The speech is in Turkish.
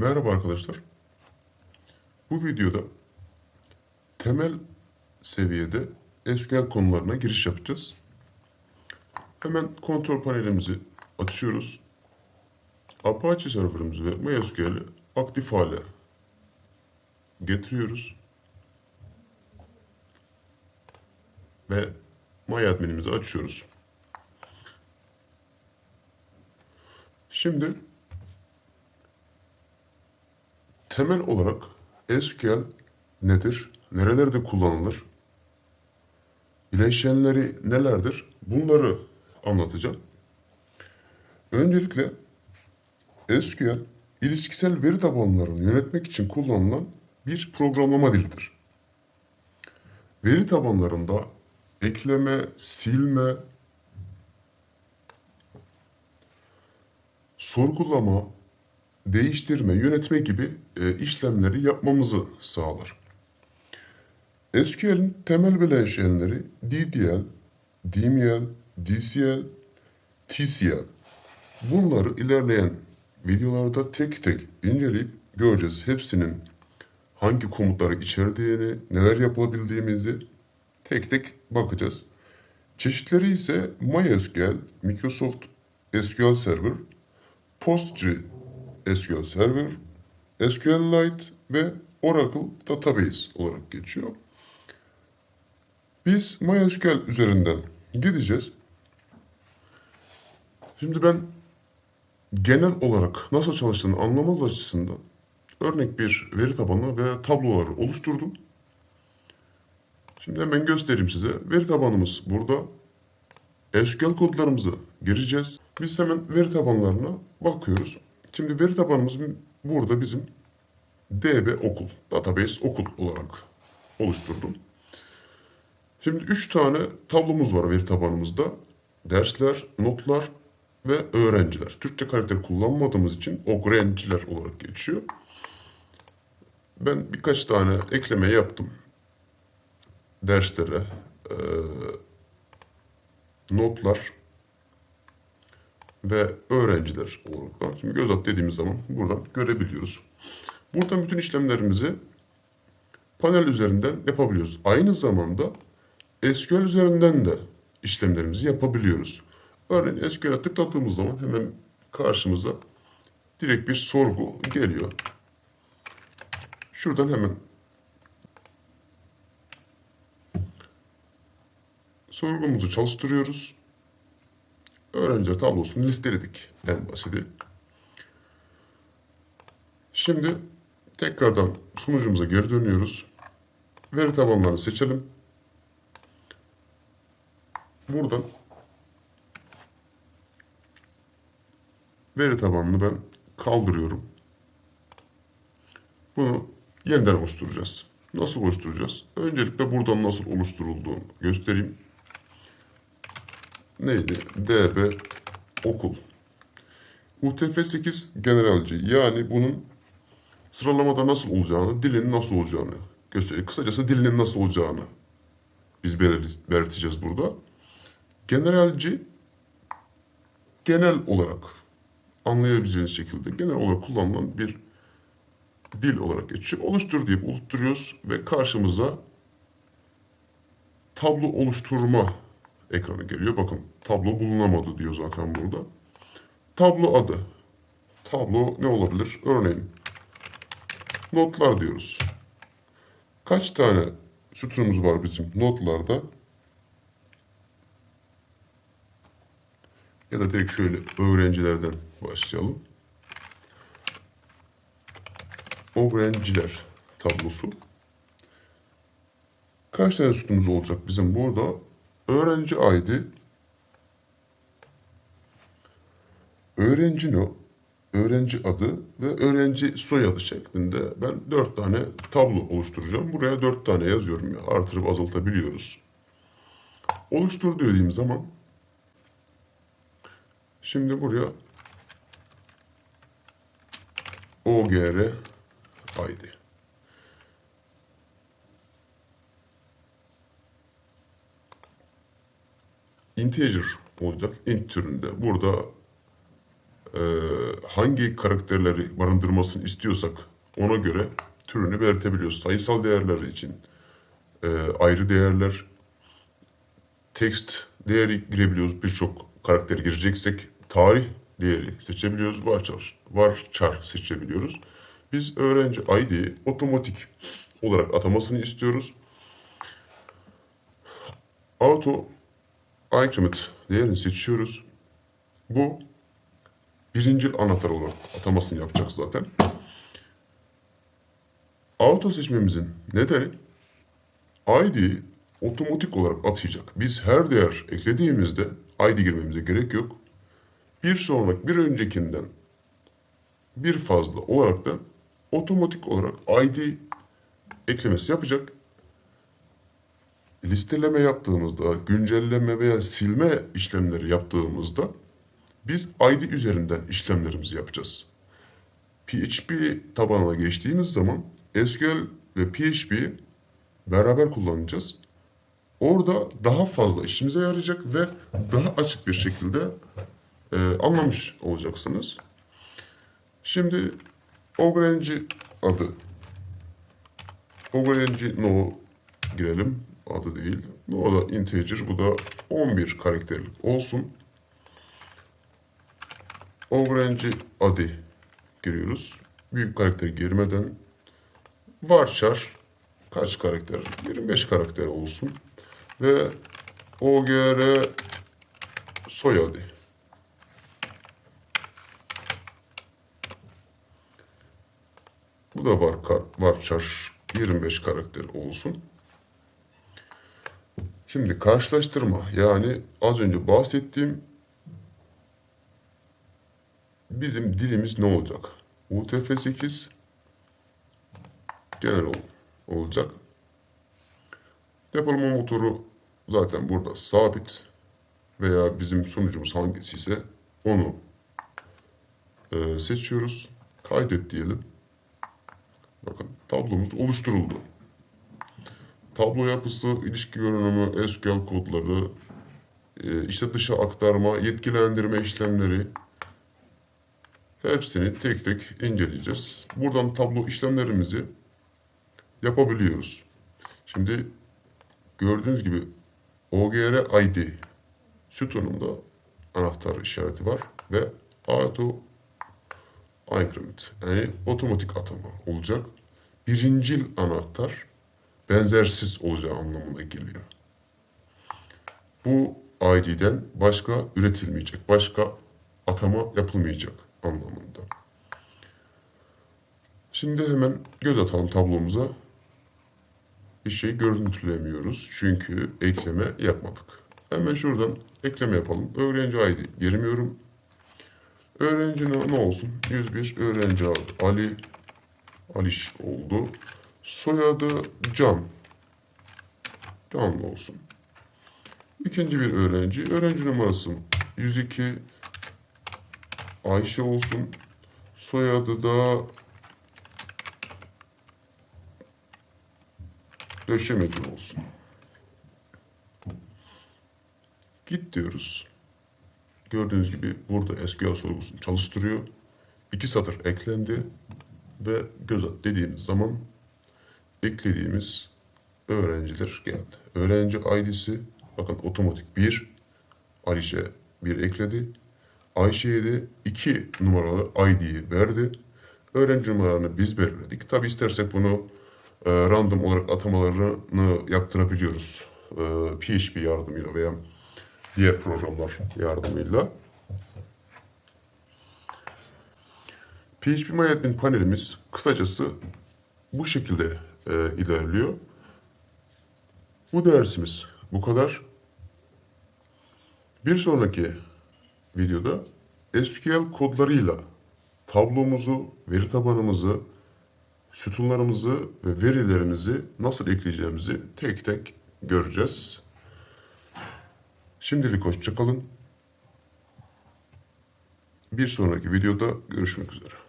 Merhaba arkadaşlar. Bu videoda temel seviyede SQL konularına giriş yapacağız. Hemen kontrol panelimizi açıyoruz. Apache serverimizi ve MySQL'i aktif hale getiriyoruz. Ve MyAdmin'imizi açıyoruz. Şimdi temel olarak SQL nedir? Nerelerde kullanılır? Bileşenleri nelerdir? Bunları anlatacağım. Öncelikle SQL ilişkisel veri tabanlarını yönetmek için kullanılan bir programlama dilidir. Veri tabanlarında ekleme, silme, sorgulama, değiştirme, yönetme gibi e, işlemleri yapmamızı sağlar. SQL'in temel bileşenleri DDL, DML, DCL, TCL. Bunları ilerleyen videolarda tek tek inceleyip göreceğiz. Hepsinin hangi komutları içerdiğini, neler yapabildiğimizi tek tek bakacağız. Çeşitleri ise MySQL, Microsoft SQL Server, PostgreSQL Server, SQLite ve Oracle Database olarak geçiyor. Biz MySQL üzerinden gideceğiz. Şimdi ben genel olarak nasıl çalıştığını anlamanız açısından örnek bir veri tabanı ve tabloları oluşturdum. Şimdi hemen göstereyim size. Veri tabanımız burada. SQL kodlarımızı gireceğiz. Biz hemen veri tabanlarına bakıyoruz. Şimdi veri tabanımız burada bizim DB okul, database okul olarak oluşturdum. Şimdi üç tane tablomuz var veri tabanımızda. Dersler, notlar ve öğrenciler. Türkçe karakter kullanmadığımız için öğrenciler olarak geçiyor. Ben birkaç tane ekleme yaptım. Derslere, e, notlar ve öğrenciler olarak. Şimdi göz at dediğimiz zaman buradan görebiliyoruz. Buradan bütün işlemlerimizi panel üzerinden yapabiliyoruz. Aynı zamanda SQL üzerinden de işlemlerimizi yapabiliyoruz. Örneğin SQL'e tıkladığımız zaman hemen karşımıza direkt bir sorgu geliyor. Şuradan hemen sorgumuzu çalıştırıyoruz. Öğrenci tablosunu listeledik en basiti. Şimdi tekrardan sunucumuza geri dönüyoruz. Veri tabanlarını seçelim. Buradan veri tabanını ben kaldırıyorum. Bunu yeniden oluşturacağız. Nasıl oluşturacağız? Öncelikle buradan nasıl oluşturulduğunu göstereyim. Neydi? DB okul. UTF-8 generalci yani bunun sıralamada nasıl olacağını, dilin nasıl olacağını gösteriyor. Kısacası dilinin nasıl olacağını biz belirteceğiz burada. Generalci genel olarak anlayabileceğiniz şekilde genel olarak kullanılan bir dil olarak geçiyor. Oluştur deyip oluşturuyoruz ve karşımıza tablo oluşturma ekranı geliyor. Bakın tablo bulunamadı diyor zaten burada. Tablo adı. Tablo ne olabilir? Örneğin notlar diyoruz. Kaç tane sütunumuz var bizim notlarda? Ya da direkt şöyle öğrencilerden başlayalım. Öğrenciler tablosu. Kaç tane sütunumuz olacak bizim burada? Öğrenci ID, öğrenci no, öğrenci adı ve öğrenci soyadı şeklinde ben dört tane tablo oluşturacağım. Buraya dört tane yazıyorum ya artırıp azaltabiliyoruz. Oluştur dediğim zaman şimdi buraya OGR ID. Integer olacak int türünde. Burada e, hangi karakterleri barındırmasını istiyorsak ona göre türünü belirtebiliyoruz. Sayısal değerler için e, ayrı değerler, text değeri girebiliyoruz. Birçok karakter gireceksek tarih değeri seçebiliyoruz. Varchar, varchar seçebiliyoruz. Biz öğrenci ID'yi otomatik olarak atamasını istiyoruz. Auto increment değerini seçiyoruz. Bu birinci anahtar olarak atamasını yapacak zaten. Auto seçmemizin nedeni ID'yi otomatik olarak atayacak. Biz her değer eklediğimizde ID girmemize gerek yok. Bir sonraki, bir öncekinden bir fazla olarak da otomatik olarak ID eklemesi yapacak. Listeleme yaptığımızda, güncelleme veya silme işlemleri yaptığımızda biz ID üzerinden işlemlerimizi yapacağız. PHP tabanına geçtiğimiz zaman SQL ve PHP'yi beraber kullanacağız. Orada daha fazla işimize yarayacak ve daha açık bir şekilde e, anlamış olacaksınız. Şimdi Ogrenci adı. Ogrenci no girelim. Adı değil. No da integer. Bu da 11 karakterlik olsun. Ogrenci adı giriyoruz. Büyük karakter girmeden varchar kaç karakter? 25 karakter olsun. Ve OGR soyadı. Bu da var varchar 25 karakter olsun. Şimdi karşılaştırma yani az önce bahsettiğim bizim dilimiz ne olacak? UTF-8 genel ol, olacak. Depolama motoru zaten burada sabit veya bizim sunucumuz hangisi ise onu e, seçiyoruz. Kaydet diyelim. Bakın tablomuz oluşturuldu. Tablo yapısı, ilişki görünümü, SQL kodları, e, işte dışa aktarma, yetkilendirme işlemleri hepsini tek tek inceleyeceğiz. Buradan tablo işlemlerimizi yapabiliyoruz. Şimdi gördüğünüz gibi OGR ID sütununda anahtar işareti var ve auto increment yani otomatik atama olacak. Birincil anahtar benzersiz olacağı anlamına geliyor. Bu ID'den başka üretilmeyecek, başka atama yapılmayacak anlamında. Şimdi hemen göz atalım tablomuza. Bir şey görüntülemiyoruz çünkü ekleme yapmadık. Hemen şuradan ekleme yapalım. Öğrenci ID girmiyorum. Öğrenci ne, olsun? 101 öğrenci adı Ali Aliş oldu. Soyadı Can. Can olsun. İkinci bir öğrenci. Öğrenci numarası 102 Ayşe olsun. Soyadı da döşemeci olsun. Git diyoruz. Gördüğünüz gibi burada SQL sorgusunu çalıştırıyor. İki satır eklendi ve göz at dediğimiz zaman eklediğimiz öğrenciler geldi. Öğrenci ID'si bakın otomatik 1, Alişe 1 ekledi. Ayşe'ye de 2 numaralı ID'yi verdi. Öğrenci numaralarını biz belirledik. Tabi istersek bunu e, random olarak atamalarını yaptırabiliyoruz. E, PHP yardımıyla veya diğer programlar yardımıyla. PHP MyAdmin panelimiz kısacası bu şekilde e, ilerliyor. Bu dersimiz bu kadar. Bir sonraki videoda SQL kodlarıyla tablomuzu, veri tabanımızı, sütunlarımızı ve verilerimizi nasıl ekleyeceğimizi tek tek göreceğiz. Şimdilik hoşçakalın. Bir sonraki videoda görüşmek üzere.